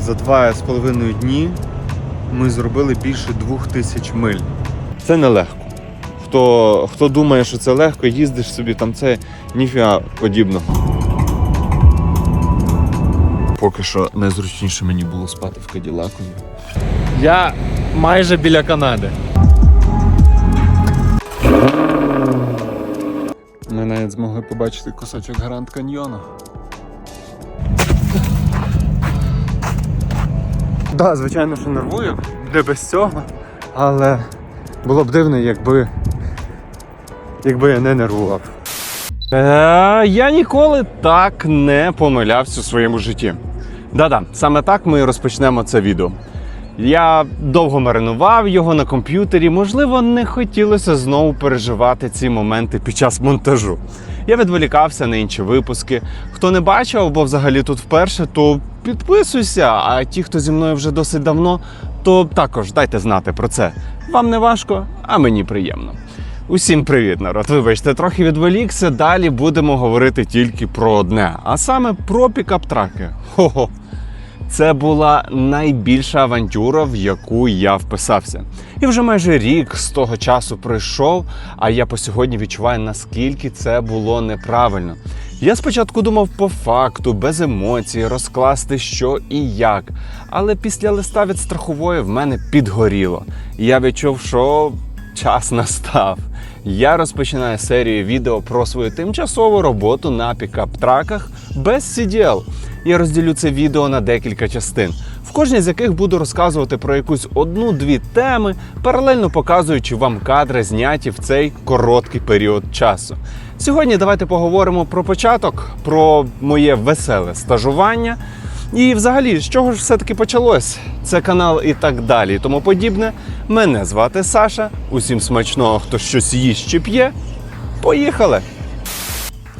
За два з половиною дні ми зробили більше двох тисяч миль. Це нелегко. Хто, хто думає, що це легко, їздиш собі там, це ніфіга подібного. Поки що найзручніше мені було спати в Каділакові. Я майже біля Канади. Ми навіть змогли побачити кусочок Гранд Каньйону. Да, звичайно, що нервую, не без цього. Але було б дивно, якби. якби я не нервував. Е, я ніколи так не помилявся у своєму житті. Да-да, саме так ми розпочнемо це відео. Я довго маринував його на комп'ютері. Можливо, не хотілося знову переживати ці моменти під час монтажу. Я відволікався на інші випуски. Хто не бачив або взагалі тут вперше, то підписуйся. А ті, хто зі мною вже досить давно, то також дайте знати про це. Вам не важко, а мені приємно. Усім привіт, народ. Вибачте, трохи відволікся. Далі будемо говорити тільки про одне, а саме про пікап-траки. Хо-хо. Це була найбільша авантюра, в яку я вписався. І вже майже рік з того часу пройшов, а я по сьогодні відчуваю, наскільки це було неправильно. Я спочатку думав по факту, без емоцій, розкласти що і як. Але після листа від страхової в мене підгоріло. І я відчув, що час настав. Я розпочинаю серію відео про свою тимчасову роботу на пікап-траках без CDL. Я розділю це відео на декілька частин, в кожній з яких буду розказувати про якусь одну-дві теми, паралельно показуючи вам кадри, зняті в цей короткий період часу. Сьогодні давайте поговоримо про початок, про моє веселе стажування. І взагалі, з чого ж все-таки почалось? Це канал і так далі, і тому подібне. Мене звати Саша. Усім смачного, хто щось їсть чи п'є. Поїхали!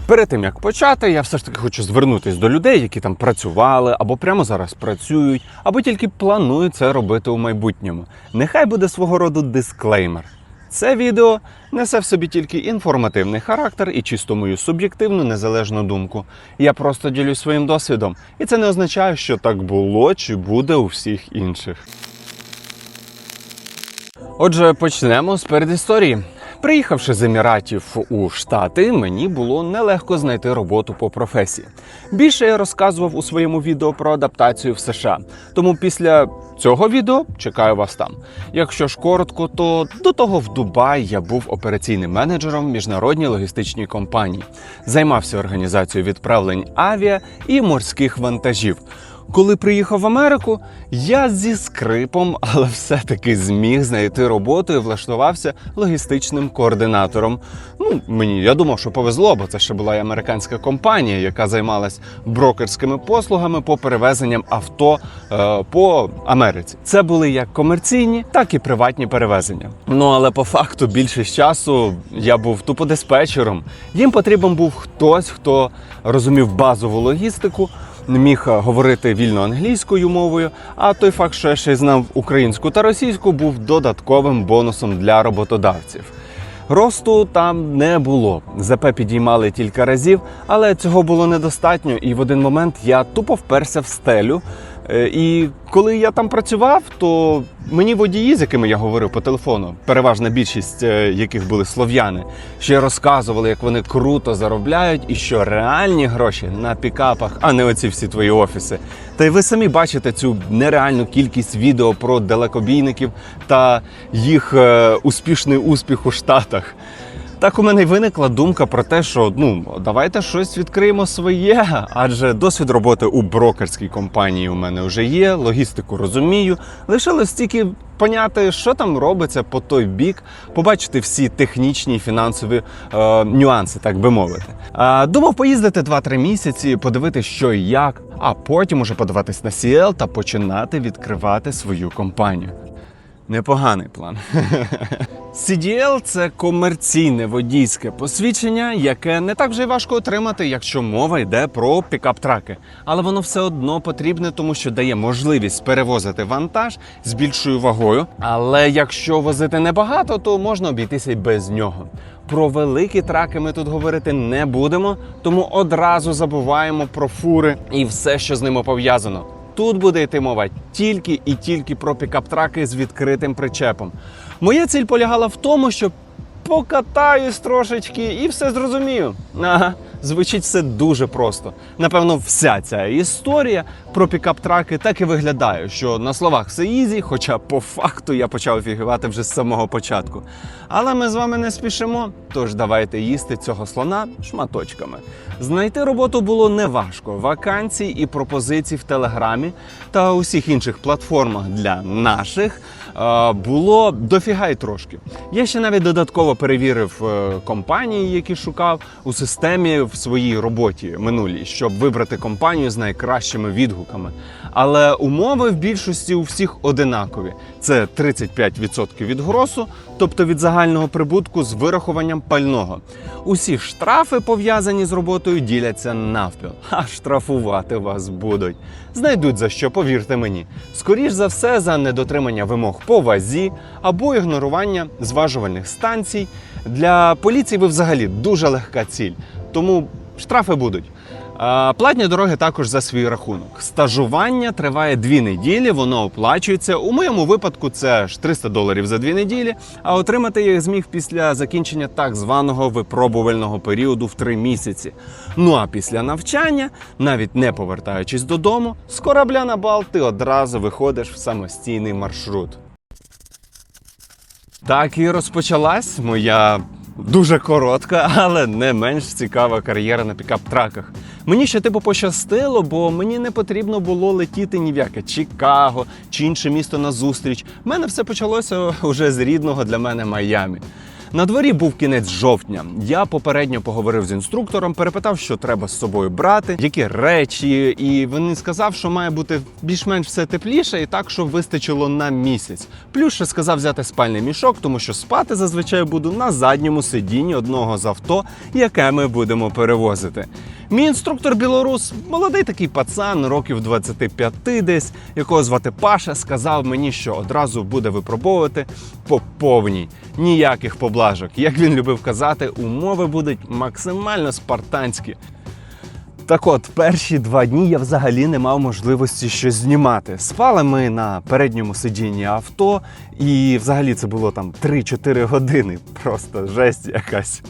Перед тим як почати, я все ж таки хочу звернутися до людей, які там працювали, або прямо зараз працюють, або тільки планують це робити у майбутньому. Нехай буде свого роду дисклеймер. Це відео несе в собі тільки інформативний характер і чисто мою суб'єктивну незалежну думку. Я просто ділюсь своїм досвідом, і це не означає, що так було чи буде у всіх інших. Отже, почнемо з передісторії. Приїхавши з Еміратів у Штати, мені було нелегко знайти роботу по професії. Більше я розказував у своєму відео про адаптацію в США. Тому після цього відео чекаю вас там. Якщо ж коротко, то до того в Дубаї я був операційним менеджером в міжнародній логістичній компанії, займався організацією відправлень авіа і морських вантажів. Коли приїхав в Америку, я зі скрипом, але все-таки зміг знайти роботу і влаштувався логістичним координатором. Ну, мені я думав, що повезло, бо це ще була і американська компанія, яка займалась брокерськими послугами по перевезенням авто е, по Америці. Це були як комерційні, так і приватні перевезення. Ну але по факту більшість часу я був тупо диспетчером. Їм потрібен був хтось, хто розумів базову логістику міг говорити вільно англійською мовою, а той факт, що я ще знав українську та російську, був додатковим бонусом для роботодавців. Росту там не було. ЗП підіймали кілька разів, але цього було недостатньо. І в один момент я тупо вперся в стелю. Е, І коли я там працював, то мені водії, з якими я говорив по телефону, переважна більшість е, яких були слов'яни, ще розказували, як вони круто заробляють, і що реальні гроші на пікапах, а не оці всі твої офіси. Та й ви самі бачите цю нереальну кількість відео про далекобійників та їх е, успішний успіх у Штатах. Так у мене й виникла думка про те, що ну давайте щось відкриємо своє, адже досвід роботи у брокерській компанії у мене вже є, логістику розумію. Лишилось тільки поняти, що там робиться по той бік, побачити всі технічні фінансові е, нюанси, так би мовити. Е, думав поїздити 2-3 місяці, подивитися, що і як, а потім уже подаватись на CL та починати відкривати свою компанію. Непоганий план. CDL – це комерційне водійське посвідчення, яке не так вже й важко отримати, якщо мова йде про пікап-траки. Але воно все одно потрібне, тому що дає можливість перевозити вантаж з більшою вагою. Але якщо возити небагато, то можна обійтися й без нього. Про великі траки ми тут говорити не будемо, тому одразу забуваємо про фури і все, що з ними пов'язано. Тут буде йти мова тільки і тільки про пікап-траки з відкритим причепом. Моя ціль полягала в тому, щоб покатаюсь трошечки і все зрозумію. Ага, звучить все дуже просто. Напевно, вся ця історія про пікап-траки так і виглядає, що на словах все ізі, хоча по факту я почав офігувати вже з самого початку. Але ми з вами не спішимо, тож давайте їсти цього слона шматочками. Знайти роботу було неважко. Вакансій і пропозицій в Телеграмі та усіх інших платформах для наших було дофіга й трошки. Я ще навіть додатково перевірив е, компанії, які шукав у системі в своїй роботі минулій, щоб вибрати компанію з найкращими відгуками. Але умови в більшості у всіх одинакові: це 35% від гросу, тобто від загального прибутку з вирахуванням пального. Усі штрафи, пов'язані з роботою, діляться навпіл. А штрафувати вас будуть. Знайдуть за що, повірте мені. Скоріш за все, за недотримання вимог по вазі або ігнорування зважувальних станцій. Для поліції ви взагалі дуже легка ціль, тому штрафи будуть. Платні дороги також за свій рахунок. Стажування триває дві неділі, воно оплачується. У моєму випадку це ж 300 доларів за дві неділі. А отримати їх зміг після закінчення так званого випробувального періоду в три місяці. Ну а після навчання, навіть не повертаючись додому, з корабля на бал ти одразу виходиш в самостійний маршрут. Так і розпочалась моя дуже коротка, але не менш цікава кар'єра на пікап-траках. Мені ще типу пощастило, бо мені не потрібно було летіти ні в яке Чикаго чи інше місто на зустріч. У мене все почалося уже з рідного для мене Майамі. На дворі був кінець жовтня. Я попередньо поговорив з інструктором, перепитав, що треба з собою брати, які речі, і він сказав, що має бути більш-менш все тепліше, і так, щоб вистачило на місяць. Плюс ще сказав взяти спальний мішок, тому що спати зазвичай буду на задньому сидінні одного з авто, яке ми будемо перевозити. Мій інструктор білорус, молодий такий пацан, років 25 десь, якого звати Паша, сказав мені, що одразу буде випробовувати по повній. Ніяких поблажок. Як він любив казати, умови будуть максимально спартанські. Так от, перші два дні я взагалі не мав можливості щось знімати. Спали ми на передньому сидінні авто, і взагалі це було там 3-4 години. Просто жесть якась.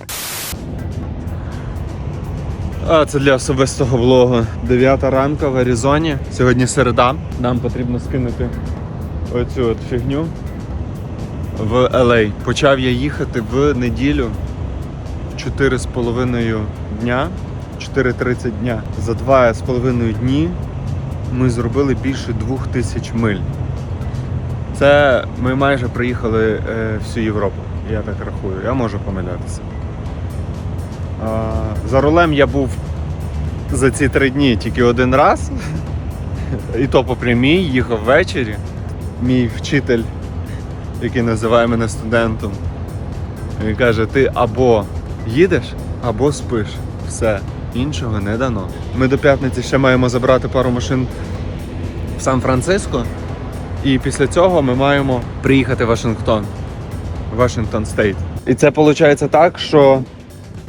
А, це для особистого влогу. Дев'ята ранка в Аризоні. Сьогодні середа. Нам потрібно скинути оцю от фігню в LA. Почав я їхати в неділю 4,5 дня. 4.30 дня. За 2,5 дні ми зробили більше 2000 миль. Це ми майже проїхали е, всю Європу. Я так рахую. Я можу помилятися. За рулем я був за ці три дні тільки один раз. І то по прямій, їхав ввечері. Мій вчитель, який називає мене студентом, він каже: ти або їдеш, або спиш. Все, іншого не дано. Ми до п'ятниці ще маємо забрати пару машин в Сан-Франциско. І після цього ми маємо приїхати в Вашингтон. Вашингтон Стейт. І це виходить так, що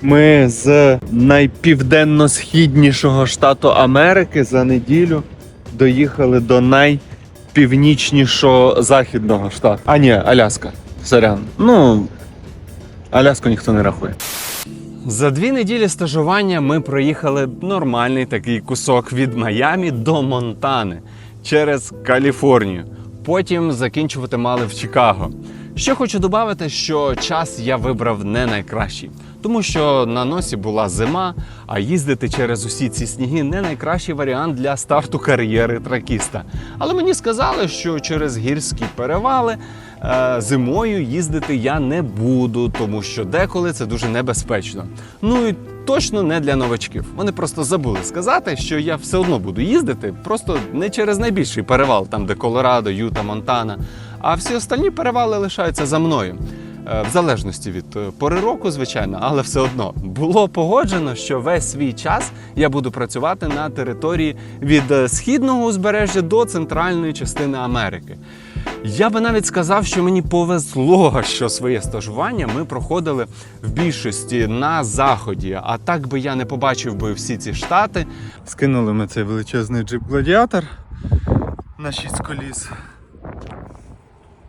ми з найпівденно-східнішого штату Америки за неділю доїхали до найпівнічнішого західного штату. А ні, Аляска. Сорян. Ну, Аляску ніхто не рахує. За дві неділі стажування ми проїхали нормальний такий кусок від Майамі до Монтани через Каліфорнію. Потім закінчувати мали в Чикаго. Ще хочу додати, що час я вибрав не найкращий, тому що на носі була зима, а їздити через усі ці сніги не найкращий варіант для старту кар'єри тракіста. Але мені сказали, що через гірські перевали е, зимою їздити я не буду, тому що деколи це дуже небезпечно. Ну і точно не для новачків. Вони просто забули сказати, що я все одно буду їздити, просто не через найбільший перевал, там де Колорадо, Юта, Монтана. А всі остальні перевали лишаються за мною. Е, В залежності від е, пори року, звичайно, але все одно було погоджено, що весь свій час я буду працювати на території від е, східного узбережжя до центральної частини Америки. Я би навіть сказав, що мені повезло, що своє стажування ми проходили в більшості на заході. А так би я не побачив би всі ці штати. Скинули ми цей величезний джип гладіатор на 6 коліс.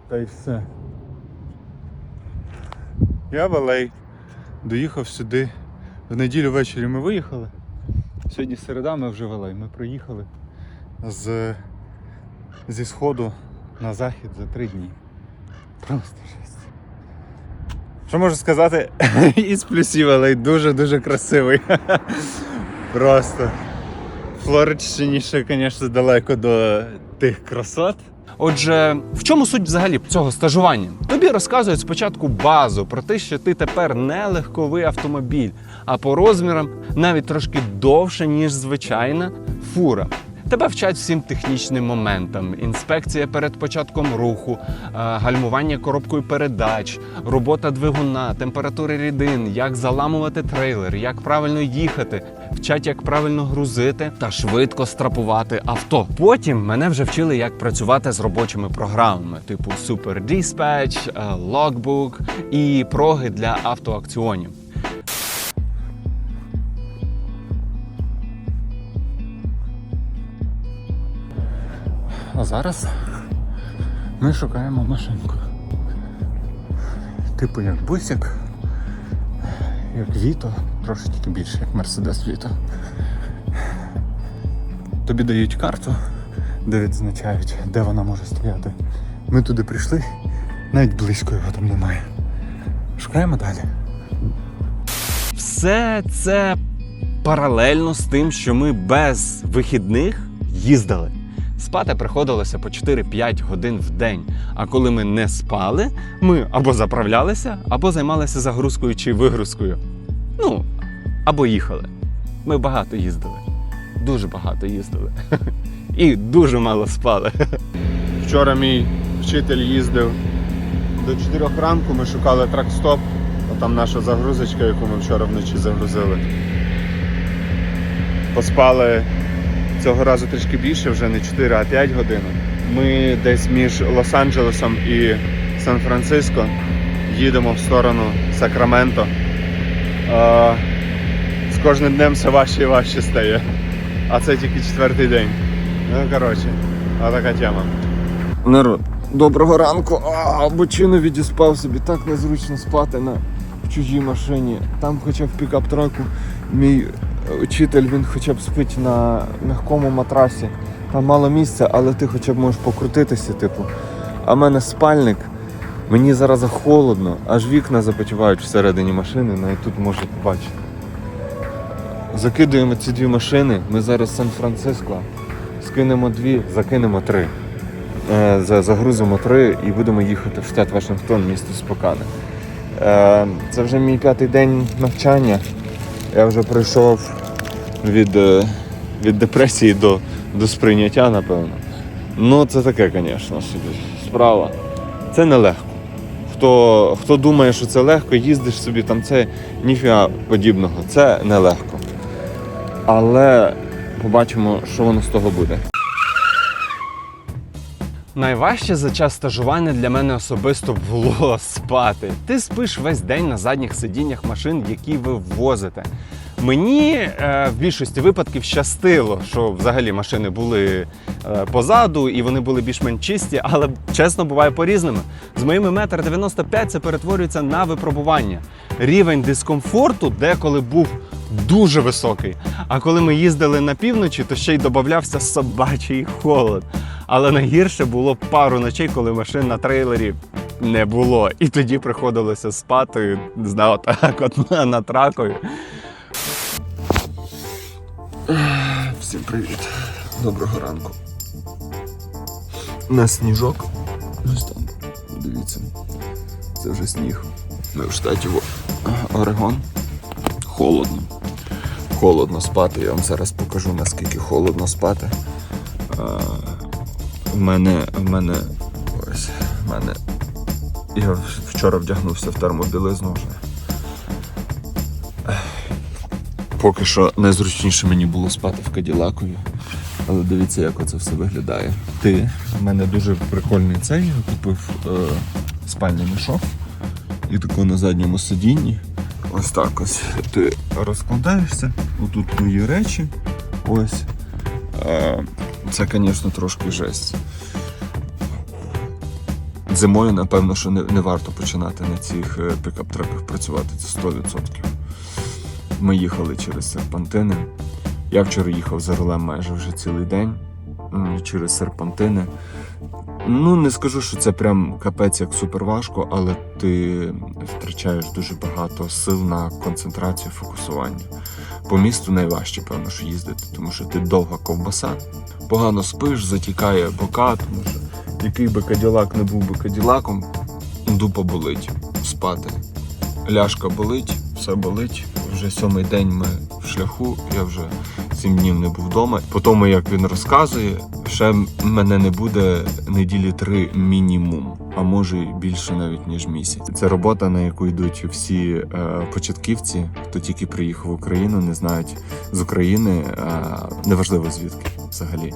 Та й все. Я валей. Доїхав сюди. В неділю ввечері ми виїхали. Сьогодні середа ми вже валей. Ми проїхали з, зі сходу на захід за три дні. Просто жесть. Що можу сказати? Із плюсів, але дуже-дуже красивий. Просто. Флоридщині звісно, далеко до тих красот. Отже, в чому суть взагалі цього стажування? Тобі розказують спочатку базу про те, що ти тепер не легковий автомобіль, а по розмірам навіть трошки довше, ніж звичайна фура. Тебе вчать всім технічним моментам: інспекція перед початком руху, е, гальмування коробкою передач, робота двигуна, температури рідин, як заламувати трейлер, як правильно їхати, вчать, як правильно грузити та швидко страпувати авто. Потім мене вже вчили, як працювати з робочими програмами, типу Super Dispatch, Logbook і проги для автоакціонів. А зараз ми шукаємо машинку. Типу як бусик, як Віто, трошечки більше, як Мерседес Віто. Тобі дають карту, де відзначають, де вона може стояти. Ми туди прийшли, навіть близько його там немає. Шукаємо далі. Все це паралельно з тим, що ми без вихідних їздили. Спати приходилося по 4-5 годин в день. А коли ми не спали, ми або заправлялися, або займалися загрузкою чи вигрузкою. Ну, або їхали. Ми багато їздили. Дуже багато їздили. І дуже мало спали. Вчора мій вчитель їздив до 4 ранку, ми шукали тракстоп. Там наша загрузочка, яку ми вчора вночі загрузили. Поспали цього разу трішки більше, вже не 4, а 5 годин. Ми десь між Лос-Анджелесом і Сан-Франциско їдемо в сторону Сакраменто. З кожним днем все важче і важче стає. А це тільки четвертий день. Ну, коротше, така тема. Народ, доброго ранку. А, бочину відіспав собі, так незручно спати на чужій машині. Там хоча б пікап-траку мій учитель, він хоча б спить на м'якому матрасі. Там мало місця, але ти хоча б можеш покрутитися, типу. А в мене спальник, мені зараз холодно, аж вікна запотівають всередині машини, навіть тут можете побачити. Закидуємо ці дві машини. Ми зараз в Сан-Франциско. Скинемо дві, закинемо три. Е, загрузимо три і будемо їхати в штат Вашингтон, місто Спокане. Е, Це вже мій п'ятий день навчання. Я вже пройшов від, е, від депресії до, до сприйняття, напевно. Ну, це таке, звісно, собі справа. Це нелегко. Хто, хто думає, що це легко, їздиш собі там, це ніфіга подібного. Це нелегко. Але побачимо, що воно з того буде. Найважче за час стажування для мене особисто було спати. Ти спиш весь день на задніх сидіннях машин, які ви ввозите. Мені е, в більшості випадків щастило, що взагалі машини були е, позаду і вони були більш-менш чисті, але чесно буває по-різному. З моїми метр 95 це перетворюється на випробування. Рівень дискомфорту деколи був дуже високий. А коли ми їздили на півночі, то ще й додавався собачий холод. Але найгірше було пару ночей, коли машин на трейлері не було. І тоді приходилося спати, не знаю, так от на- ракою. Всім привіт. Доброго ранку. На сніжок. Ось там. Дивіться. Це вже сніг. Ми в штаті Орегон. Холодно. Холодно спати. Я вам зараз покажу, наскільки холодно спати. В мене. В мене. Ось. В мене. Я вчора вдягнувся в термобілизну вже. Поки що найзручніше мені було спати в Каділакові. Але дивіться, як оце все виглядає. Ти, в мене дуже прикольний цей, я купив е, спальний мішок. І тако на задньому сидінні. Ось так ось. Ти розкладаєшся, отут твої речі. Ось. Е, Це, звісно, трошки жесть. Зимою, напевно, що не, не варто починати на цих е, пікап-треках працювати. Це 100%. Ми їхали через серпантини. Я вчора їхав за рулем майже вже цілий день через серпантини. Ну, не скажу, що це прям капець як супер важко, але ти втрачаєш дуже багато сил на концентрацію, фокусування. По місту найважче, певно, що їздити, тому що ти довга ковбаса, погано спиш, затікає бока, тому що який би каділак не був би каділаком, дупа болить спати. Ляшка болить, все болить. Вже сьомий день ми в шляху, я вже сім днів не був вдома. По тому, як він розказує, ще мене не буде неділі три мінімум, а може й більше навіть ніж місяць. Це робота, на яку йдуть всі е, початківці, хто тільки приїхав в Україну, не знають з України, е, неважливо звідки взагалі.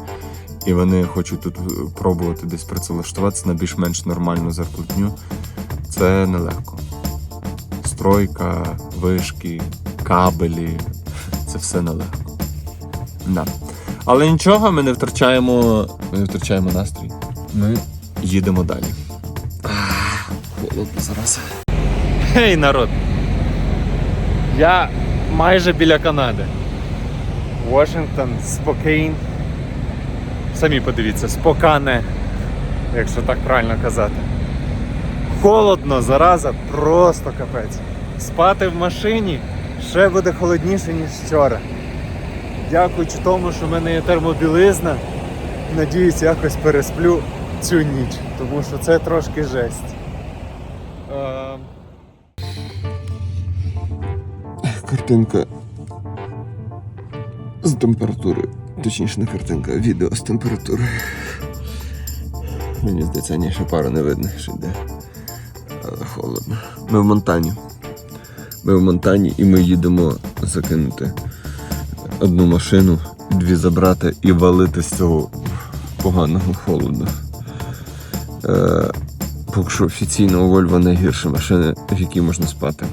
І вони хочуть тут пробувати десь працевлаштуватися на більш-менш нормальну зарплатню. Це нелегко. Стройка, вишки, кабелі це все нелегко. Да. Але нічого, ми не втрачаємо, ми не втрачаємо настрій. Ми їдемо далі. Ах, Холодно зараз. Гей, народ. Я майже біля Канади. Вашингтон, Спокейн. Самі подивіться, спокане, якщо так правильно казати. Холодно, зараза, просто капець. Спати в машині ще буде холодніше, ніж вчора. Дякуючи тому, що в мене є термобілизна, надіюсь, якось пересплю цю ніч, тому що це трошки жесть. Е, Картинка з температурою. Точніше, не картинка, а відео з температурою. Мені здається, ні, ще пару не видно, що йде. Холодно. Ми в Монтані. Ми в Монтані і ми їдемо закинути одну машину, дві забрати і валити з цього поганого холоду. Е, поки що офіційно у Вольво найгірша машина, в якій можна спати.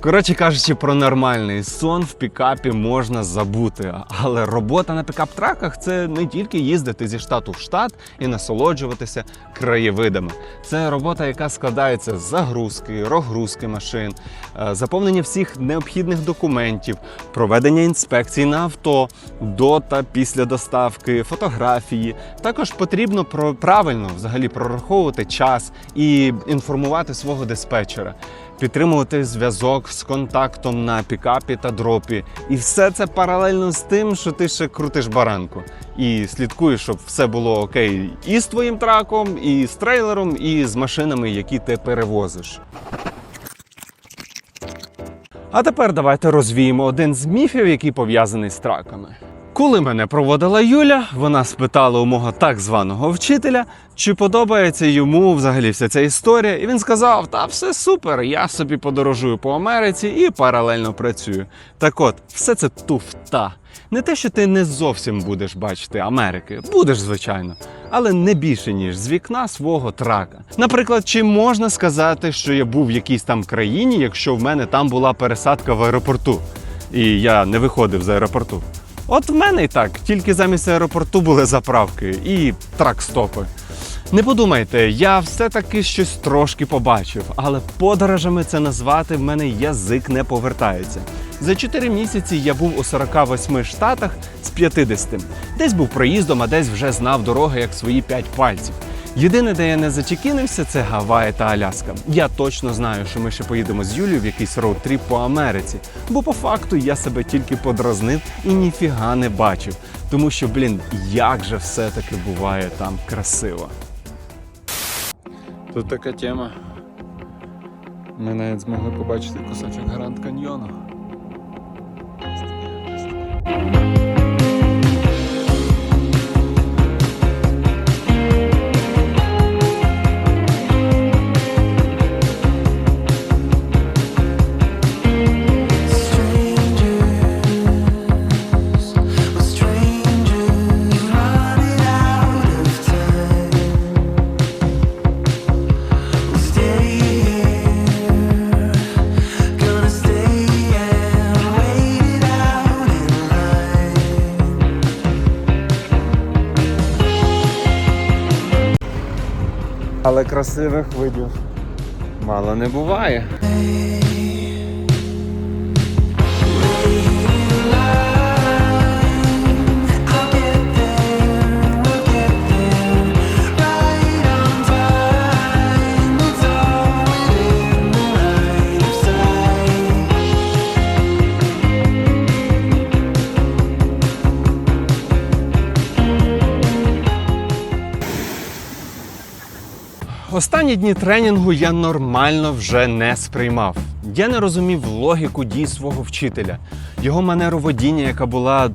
Коротше кажучи, про нормальний сон в пікапі можна забути. Але робота на пікап-траках це не тільки їздити зі штату в штат і насолоджуватися краєвидами. Це робота, яка складається з загрузки, розгрузки машин, е, заповнення всіх необхідних документів, проведення інспекцій на авто до та після доставки, фотографії. Також потрібно правильно взагалі прораховувати час і інформувати свого диспетчера підтримувати зв'язок з контактом на пікапі та дропі. І все це паралельно з тим, що ти ще крутиш баранку. І слідкуєш, щоб все було окей і з твоїм траком, і з трейлером, і з машинами, які ти перевозиш. А тепер давайте розвіємо один з міфів, який пов'язаний з траками. Коли мене проводила Юля, вона спитала у мого так званого вчителя, чи подобається йому взагалі вся ця історія, і він сказав: Та все супер, я собі подорожую по Америці і паралельно працюю. Так от, все це туфта. Не те, що ти не зовсім будеш бачити Америки, будеш, звичайно, але не більше, ніж з вікна свого трака. Наприклад, чи можна сказати, що я був в якійсь там країні, якщо в мене там була пересадка в аеропорту, і я не виходив з аеропорту? От в мене і так, тільки замість аеропорту були заправки і трак-стопи. Не подумайте, я все-таки щось трошки побачив, але подорожами це назвати в мене язик не повертається. За 4 місяці я був у 48 штатах з 50. Десь був проїздом, а десь вже знав дороги як свої 5 пальців. Єдине, де я не зачекінився, це Гаваї та Аляска. Я точно знаю, що ми ще поїдемо з Юлією в якийсь роуд-тріп по Америці. Бо по факту я себе тільки подразнив і ніфіга не бачив. Тому що, блін, як же все-таки буває там красиво. Тут така тема. Ми навіть змогли побачити кусочок Гранд Каньйону. Але красивих видів мало не буває. Останні дні тренінгу я нормально вже не сприймав. Я не розумів логіку дій свого вчителя, його манеру водіння, яка була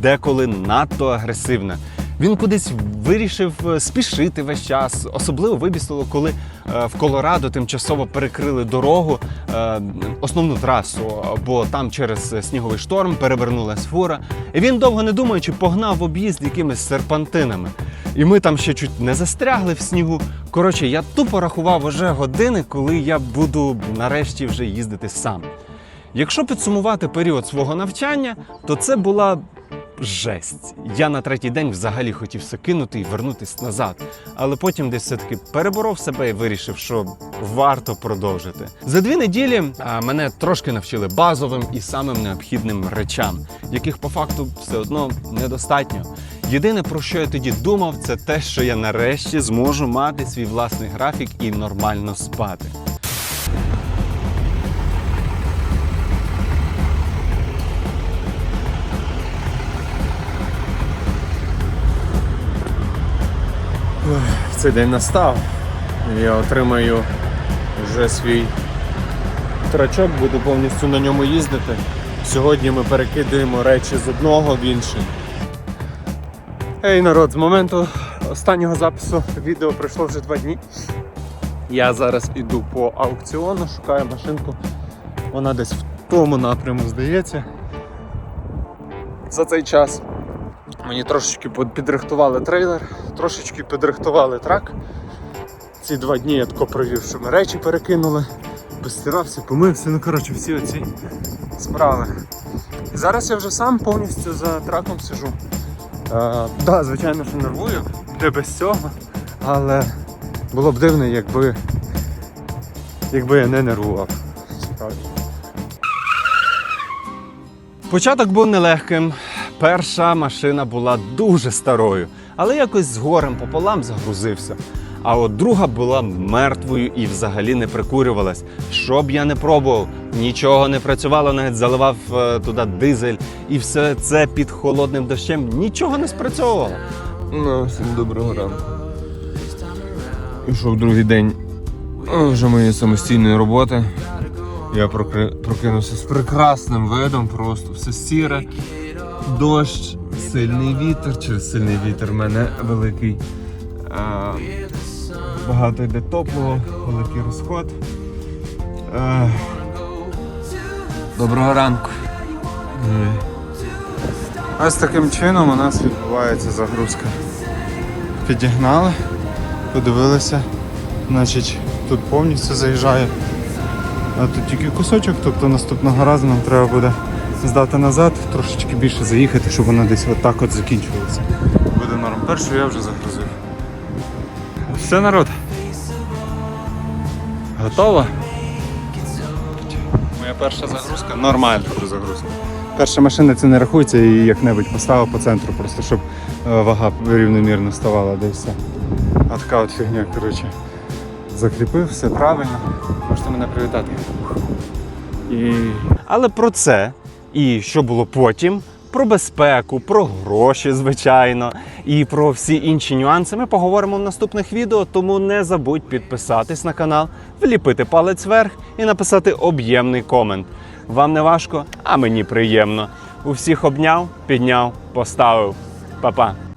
деколи надто агресивна. Він кудись вирішив е, спішити весь час. Особливо вибісило, коли е, в Колорадо тимчасово перекрили дорогу, е, основну трасу, бо там через сніговий шторм перевернулась фура. І він довго не думаючи погнав в об'їзд якимись серпантинами. І ми там ще чуть не застрягли в снігу. Коротше, я тупо рахував уже години, коли я буду нарешті вже їздити сам. Якщо підсумувати період свого навчання, то це була жесть. Я на третій день взагалі хотів все кинути і вернутись назад. Але потім десь все-таки переборов себе і вирішив, що варто продовжити. За дві неділі мене трошки навчили базовим і самим необхідним речам, яких по факту все одно недостатньо. Єдине, про що я тоді думав, це те, що я нарешті зможу мати свій власний графік і нормально спати. Цей день настав. Я отримаю вже свій трачок, буду повністю на ньому їздити. Сьогодні ми перекидуємо речі з одного в інший. Ей, народ, з моменту останнього запису відео пройшло вже два дні. Я зараз іду по аукціону, шукаю машинку. Вона десь в тому напряму здається. За цей час Мені трошечки підрихтували трейлер, трошечки підрихтували трак. Ці два дні я тако провів, що ми речі перекинули, постирався, помився, ну коротше, всі оці справи. Зараз я вже сам повністю за траком сижу. Так, да, звичайно, що нервую, не без цього, але було б дивно, якби, якби я не нервував. Початок був нелегким. Перша машина була дуже старою, але якось з горем пополам загрузився. А от друга була мертвою і взагалі не прикурювалась. Що б я не пробував, нічого не працювало, навіть заливав е, туди дизель, і все це під холодним дощем нічого не спрацьовувало. Ну, всім доброго ранку. Пішов другий день вже моєї самостійної роботи. Я прокинувся з прекрасним видом, просто все сіре, дощ, сильний вітер. Через сильний вітер в мене великий. А, багато йде топлого, великий розход. А, доброго ранку. Ой. Ось таким чином у нас відбувається загрузка. Підігнали, подивилися, значить тут повністю заїжджає. А тут тільки кусочок, тобто наступного разу нам треба буде здати назад, трошечки більше заїхати, щоб воно десь отак от закінчувалося. Буде норм. Першу я вже загрузив. Все, народ. Готово? Моя перша загрузка нормальна загрузка. Перша машина це не рахується і як-небудь поставив по центру, просто щоб е, вага рівномірно ставала десь все. А така от фігня, коротше. Закріпив, все правильно. Можете мене привітати. І Але про це і що було потім, про безпеку, про гроші, звичайно, і про всі інші нюанси ми поговоримо в наступних відео. Тому не забудь підписатись на канал, вліпити палець вверх і написати об'ємний комент. Вам не важко, а мені приємно. У всіх обняв, підняв, поставив. Па-па!